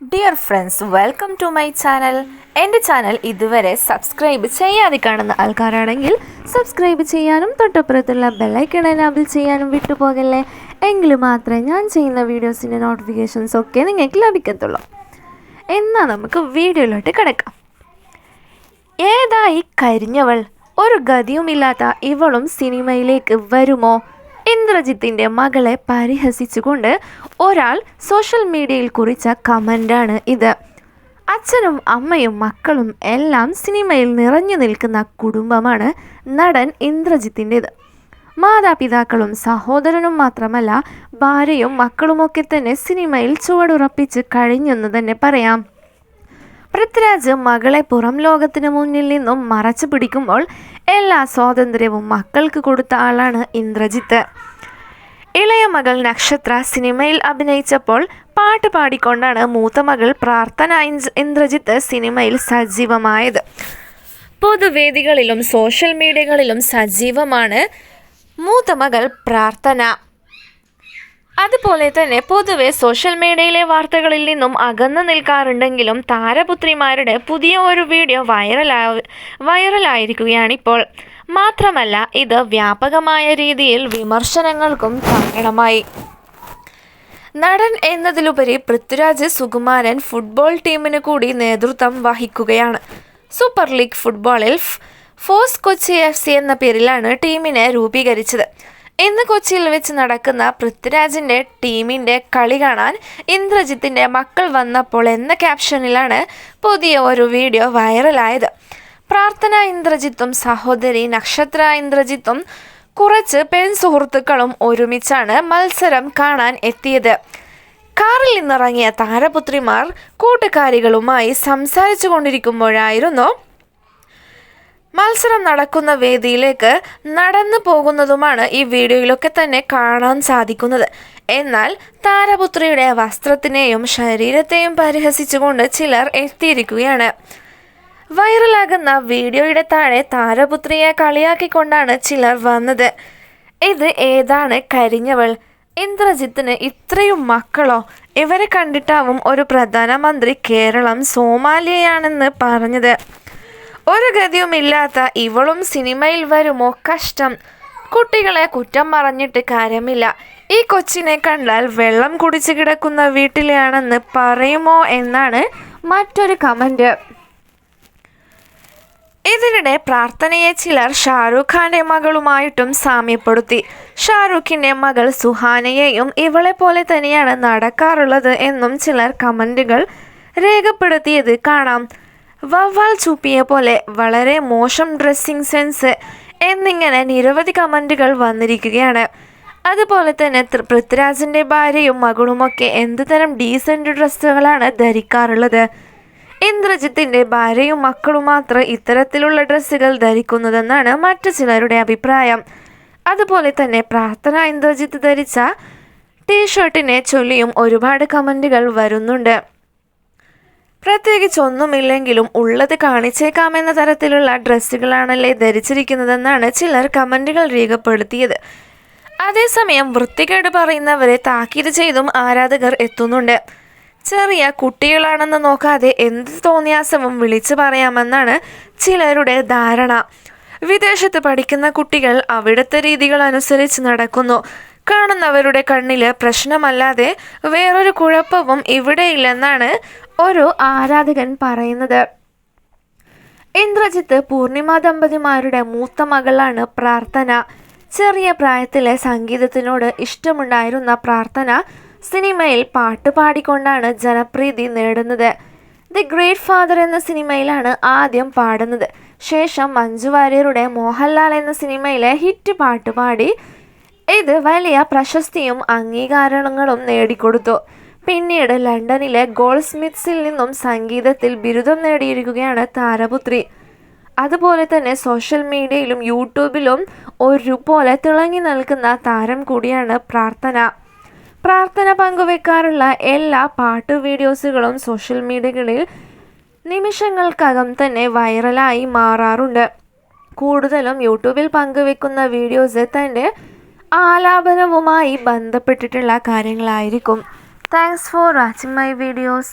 Dear friends welcome to my channel എന്റെ channel ഇതുവരെ subscribe ചെയ്യാതെ കാണുന്ന ആൾക്കാരാണെങ്കിൽ സബ്സ്ക്രൈബ് ചെയ്യാനും തൊട്ടപ്പുറത്തുള്ള ബെല്ലൈക്കൺ എനാബിൾ ചെയ്യാനും വിട്ടുപോകല്ലേ? എങ്കിൽ മാത്രമേ ഞാൻ ചെയ്യുന്ന വീഡിയോസിന്റെ നോട്ടിഫിക്കേഷൻസ് ഒക്കെ നിങ്ങൾക്ക് ലഭിക്കത്തുള്ളൂ. എന്നാൽ നമുക്ക് വീഡിയോയിലോട്ട് കിടക്കാം. ഏതായി കരിഞ്ഞവൾ ഒരു ഗതിയുമില്ലാത്ത ഇവളും സിനിമയിലേക്ക് വരുമോ? ഇന്ദ്രജിത്തിന്റെ മകളെ പരിഹസിച്ചുകൊണ്ട് ഒരാൾ സോഷ്യൽ മീഡിയയിൽ കുറിച്ച കമന്റാണ് ഇത്. അച്ഛനും അമ്മയും മക്കളും എല്ലാം സിനിമയിൽ നിറഞ്ഞു നിൽക്കുന്ന കുടുംബമാണ് നടൻ ഇന്ദ്രജിത്തിന്റെത്. മാതാപിതാക്കളും സഹോദരനും മാത്രമല്ല ഭാര്യയും മക്കളുമൊക്കെ തന്നെ സിനിമയിൽ ചുവടുറപ്പിച്ച് കഴിഞ്ഞെന്ന് തന്നെ പറയാം. പൃഥ്വിരാജ് മകളെ പുറം ലോകത്തിന് മുന്നിൽ നിന്നും മറച്ചു പിടിക്കുമ്പോൾ എല്ലാ സ്വാതന്ത്ര്യവും മക്കൾക്ക് കൊടുത്ത ആളാണ് ഇന്ദ്രജിത്ത്. ഇളയ മകൾ നക്ഷത്ര സിനിമയിൽ അഭിനയിച്ചപ്പോൾ പാട്ട് പാടിക്കൊണ്ടാണ് മൂത്ത മകൾ പ്രാർത്ഥന ഇന്ദ്- ഇന്ദ്രജിത്ത് സിനിമയിൽ സജീവമായത്. പൊതുവേദികളിലും സോഷ്യൽ മീഡിയകളിലും സജീവമാണ് മൂത്ത മകൾ പ്രാർത്ഥന. അതുപോലെ തന്നെ പൊതുവെ സോഷ്യൽ മീഡിയയിലെ വാർത്തകളിൽ നിന്നും അകന്നു നിൽക്കാറുണ്ടെങ്കിലും താരപുത്രിമാരുടെ പുതിയ ഒരു വീഡിയോ വൈറലാ വൈറലായിരിക്കുകയാണിപ്പോൾ. മാത്രമല്ല ഇത് വ്യാപകമായ രീതിയിൽ വിമർശനങ്ങൾക്കും കാരണമായി നടൻ എന്നതിലുപരി പൃഥ്വിരാജ് സുകുമാരൻ ഫുട്ബോൾ ടീമിന് കൂടി നേതൃത്വം വഹിക്കുകയാണ്. സൂപ്പർ ലീഗ് ഫുട്ബോളിൽ ഫോസ് കൊച്ചി എഫ് സി എന്ന പേരിലാണ് ടീമിനെ രൂപീകരിച്ചത്. ഇന്ന് കൊച്ചിയിൽ വെച്ച് നടക്കുന്ന പൃഥ്വിരാജിന്റെ ടീമിന്റെ കളി കാണാൻ ഇന്ദ്രജിത്തിന്റെ മക്കൾ വന്നപ്പോൾ എന്ന ക്യാപ്ഷനിലാണ് പുതിയ ഒരു വീഡിയോ വൈറലായത് പ്രാർത്ഥന ഇന്ദ്രജിത്തും സഹോദരി നക്ഷത്ര ഇന്ദ്രജിത്തും കുറച്ച് പെൺ സുഹൃത്തുക്കളും ഒരുമിച്ചാണ് മത്സരം കാണാൻ എത്തിയത്. കാറിൽ നിന്നിറങ്ങിയ താരപുത്രിമാർ കൂട്ടുകാരികളുമായി സംസാരിച്ചു കൊണ്ടിരിക്കുമ്പോഴായിരുന്നു മത്സരം നടക്കുന്ന വേദിയിലേക്ക് നടന്നു പോകുന്നതുമാണ് ഈ വീഡിയോയിലൊക്കെ തന്നെ കാണാൻ സാധിക്കുന്നത്. എന്നാൽ താരപുത്രിയുടെ വസ്ത്രത്തിനെയും ശരീരത്തെയും പരിഹസിച്ചുകൊണ്ട് ചിലർ എത്തിയിരിക്കുകയാണ്. വൈറലാകുന്ന വീഡിയോയുടെ താഴെ താരപുത്രിയെ കളിയാക്കിക്കൊണ്ടാണ് ചിലർ വന്നത്. ഇത് ഏതാണ് കരിഞ്ഞവൾ? ഇന്ദ്രജിത്തിന് ഇത്രയും മക്കളോ? ഇവരെ കണ്ടിട്ടാവും ഒരു പ്രധാനമന്ത്രി കേരളം സോമാലിയയാണെന്ന് പറഞ്ഞത്. ഒരു ഗതിയുമില്ലാത്ത ഇവളും സിനിമയിൽ വരുമോ കഷ്ടം. കുട്ടികളെ കുറ്റം പറഞ്ഞിട്ട് കാര്യമില്ല. ഈ കൊച്ചിനെ കണ്ടാൽ വെള്ളം കുടിച്ചു കിടക്കുന്ന വീട്ടിലെയാണെന്ന് പറയുമോ എന്നാണ് മറ്റൊരു കമന്റ് ഇതിനിടെ പ്രാർത്ഥനയെ ചിലർ ഷാരൂഖ് ഖാന്റെ മകളുമായിട്ടും സാമ്യപ്പെടുത്തി. ഷാരൂഖിന്റെ മകൾ സുഹാനയെയും ഇവളെ പോലെ തന്നെയാണ് നടക്കാറുള്ളത് എന്നും ചിലർ കമന്റുകൾ രേഖപ്പെടുത്തിയത് കാണാം. വവ്വാൽ ചൂപ്പിയെ പോലെ വളരെ മോശം ഡ്രസ്സിംഗ് സെൻസ് എന്നിങ്ങനെ നിരവധി കമന്റുകൾ വന്നിരിക്കുകയാണ്. അതുപോലെ തന്നെ പൃഥ്വിരാജിന്റെ ഭാര്യയും മകളുമൊക്കെ എന്ത് തരം ഡീസന്റ് ഡ്രസ്സുകളാണ് ധരിക്കാറുള്ളത്? ഇന്ദ്രജിത്തിന്റെ ഭാര്യയും മക്കളും മാത്രം ഇത്തരത്തിലുള്ള ഡ്രസ്സുകൾ ധരിക്കുന്നതെന്നാണ് മറ്റു ചിലരുടെ അഭിപ്രായം. അതുപോലെ തന്നെ പ്രാർത്ഥന ഇന്ദ്രജിത്ത് ധരിച്ച ടീഷർട്ടിനെ ചൊല്ലിയും ഒരുപാട് കമന്റുകൾ വരുന്നുണ്ട്. പ്രത്യേകിച്ച് ഒന്നുമില്ലെങ്കിലും ഉള്ളത് കാണിച്ചേക്കാമെന്ന തരത്തിലുള്ള ഡ്രസ്സുകളാണല്ലേ ധരിച്ചിരിക്കുന്നതെന്നാണ് ചിലർ കമന്റുകൾ രേഖപ്പെടുത്തിയത്. അതേസമയം വൃത്തികേട് പറയുന്നവരെ താക്കീത് ചെയ്തും ആരാധകർ എത്തുന്നുണ്ട്. ചെറിയ കുട്ടികളാണെന്ന് നോക്കാതെ എന്ത് തോന്നിയാസവും വിളിച്ചു പറയാമെന്നാണ് ചിലരുടെ ധാരണ. വിദേശത്ത് പഠിക്കുന്ന കുട്ടികൾ അവിടുത്തെ രീതികൾ അനുസരിച്ച് നടക്കുന്നു. കാണുന്നവരുടെ കണ്ണിൽ പ്രശ്നമല്ലാതെ വേറൊരു കുഴപ്പവും ഇവിടെയില്ലെന്നാണ് ഒരു ആരാധകൻ പറയുന്നത്. ഇന്ദ്രജിത്ത് പൂർണിമ ദമ്പതിമാരുടെ മൂത്ത മകളാണ് പ്രാർത്ഥന. ചെറിയ പ്രായത്തിലെ സംഗീതത്തിനോട് ഇഷ്ടമുണ്ടായിരുന്ന പ്രാർത്ഥന സിനിമയിൽ പാട്ട് പാടിക്കൊണ്ടാണ് ജനപ്രീതി നേടുന്നത്. ദി ഗ്രേറ്റ് ഫാദർ എന്ന സിനിമയിലാണ് ആദ്യം പാടുന്നത്. ശേഷം മഞ്ജു വാര്യരുടെ മോഹൻലാൽ എന്ന സിനിമയിലെ ഹിറ്റ് പാട്ട് പാടി ഇത് വലിയ പ്രശസ്തിയും അംഗീകാരങ്ങളും നേടിക്കൊടുത്തു. പിന്നീട് ലണ്ടനിലെ ഗോൾഡ് സ്മിത്സിൽ നിന്നും സംഗീതത്തിൽ ബിരുദം നേടിയിരിക്കുകയാണ് താരപുത്രി. അതുപോലെ തന്നെ സോഷ്യൽ മീഡിയയിലും യൂട്യൂബിലും ഒരുപോലെ തിളങ്ങി നിൽക്കുന്ന താരം കൂടിയാണ് പ്രാർത്ഥന. പ്രാർത്ഥന പങ്കുവെക്കാറുള്ള എല്ലാ പാട്ട് വീഡിയോസുകളും സോഷ്യൽ മീഡിയകളിൽ നിമിഷങ്ങൾക്കകം തന്നെ വൈറലായി മാറാറുണ്ട്. കൂടുതലും യൂട്യൂബിൽ പങ്കുവെക്കുന്ന വീഡിയോസ് തന്റെ ആലാപനവുമായി ബന്ധപ്പെട്ടിട്ടുള്ള കാര്യങ്ങളായിരിക്കും. Thanks for watching my videos